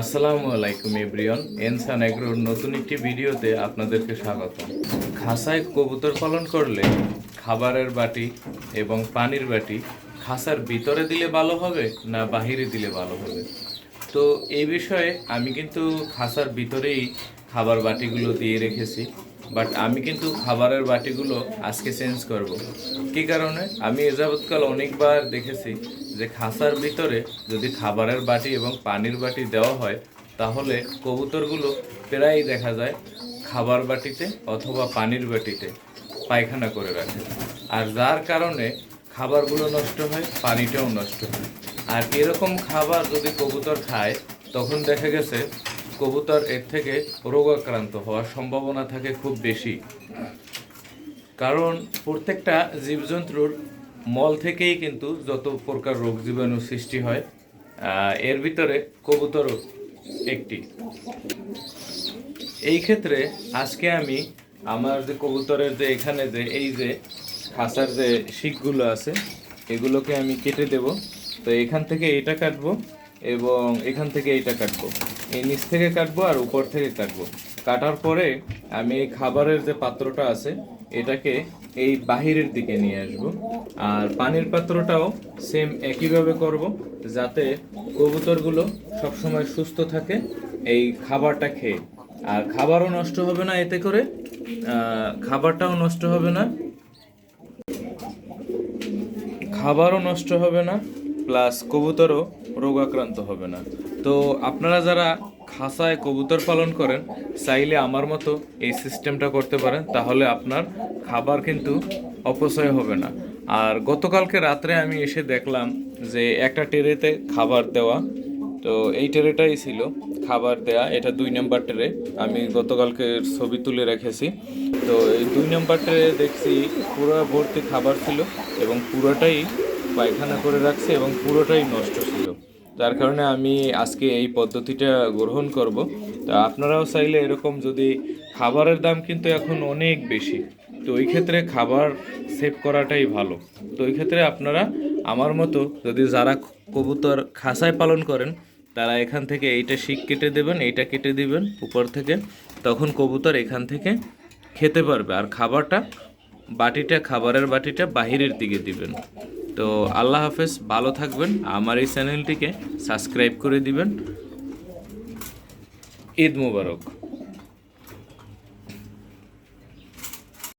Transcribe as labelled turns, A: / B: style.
A: আসসালামু আলাইকুম এব্রিয়ন এনসান অ্যাগ্রোর নতুন একটি ভিডিওতে আপনাদেরকে স্বাগত খাসায় কবুতর পালন করলে খাবারের বাটি এবং পানির বাটি খাসার ভিতরে দিলে ভালো হবে না বাহিরে দিলে ভালো হবে? তো এই বিষয়ে আমি কিন্তু খাসার ভিতরেই খাবার বাটিগুলো দিয়ে রেখেছি। বাট আমি কিন্তু খাবারের বাটিগুলো আজকে চেঞ্জ করব। কী কারণে? আমি এ যাবৎকাল অনেকবার দেখেছি যে খাসার ভিতরে যদি খাবারের বাটি এবং পানির বাটি দেওয়া হয়, তাহলে কবুতরগুলো প্রায়ই দেখা যায় খাবার বাটিতে অথবা পানির বাটিতে পায়খানা করে রাখে। আর যার কারণে খাবারগুলো নষ্ট হয়, পানিটাও নষ্ট হয়। আর এরকম খাবার যদি কবুতর খায়, তখন দেখা গেছে কবুতর এর থেকে রোগাক্রান্ত হওয়ার সম্ভাবনা থাকে খুব বেশি। কারণ প্রত্যেকটা জীবজন্তুর মল থেকেই কিন্তু যত প্রকার রোগ জীবাণু সৃষ্টি হয় এর ভিতরে কবুতরও একটি। এই ক্ষেত্রে আজকে আমি আমার যে কবুতরের যে এখানে যে এই যে খাসার যে শিকগুলো আছে, এগুলোকে আমি কেটে দেব। তো এখান থেকে এটা কাটবো। এবং এখান থেকে এইটা কাটবো। এই নিচ থেকে কাটবো আর উপর থেকে কাটবো। কাটার পরে আমি এই খাবারের যে পাত্রটা আছে, এটাকে এই বাহিরের দিকে নিয়ে আসব। আর পানির পাত্রটাও সেম একইভাবে করব, যাতে কবুতরগুলো সবসময় সুস্থ থাকে এই খাবারটা খেয়ে। আর খাবারও নষ্ট হবে না এতে করে খাবারটাও নষ্ট হবে না। খাবারও নষ্ট হবে না। প্লাস কবুতরও রোগাক্রান্ত হবে না। তো আপনারা যারা খাসায় কবুতর পালন করেন, চাইলে আমার মতো এই সিস্টেমটা করতে পারেন, তাহলে আপনার খাবার কিন্তু অপচয় হবে না। আর গতকালকে রাত্রে আমি এসে দেখলাম যে একটা টেরেতে খাবার দেওয়া, তো এই টেরেটাই ছিল খাবার দেয়া। এটা দুই নাম্বার টেরে, আমি গতকালকে ছবি তুলে রেখেছি। তো এই দুই নাম্বার ট্রে দেখছি পুরো ভর্তি খাবার ছিল এবং পুরোটাই পায়খানা করে রাখছে এবং পুরোটাই নষ্ট ছিল। যার কারণে আমি আজকে এই পদ্ধতিটা গ্রহণ করব। তা আপনারাও চাইলে এরকম যদি খাবারের দাম কিন্তু এখন অনেক বেশি। তো ওই ক্ষেত্রে খাবার সেভ করাটাই ভালো। তো ওই ক্ষেত্রে আপনারা আমার মতো যদি যারা কবুতর খাসায় পালন করেন, তারা এখান থেকে এইটা শিক কেটে দেবেন, এইটা কেটে দিবেন উপর থেকে। তখন কবুতর এখান থেকে খেতে পারবে। আর খাবারটা বাটিটা, খাবারের বাটিটা বাহিরের দিকে দিবেন। তো আল্লাহ হাফেজ ভালো থাকবেন। আমার এই চ্যানেলটিকে সাবস্ক্রাইব করে দিবেন। ঈদ মুবারক।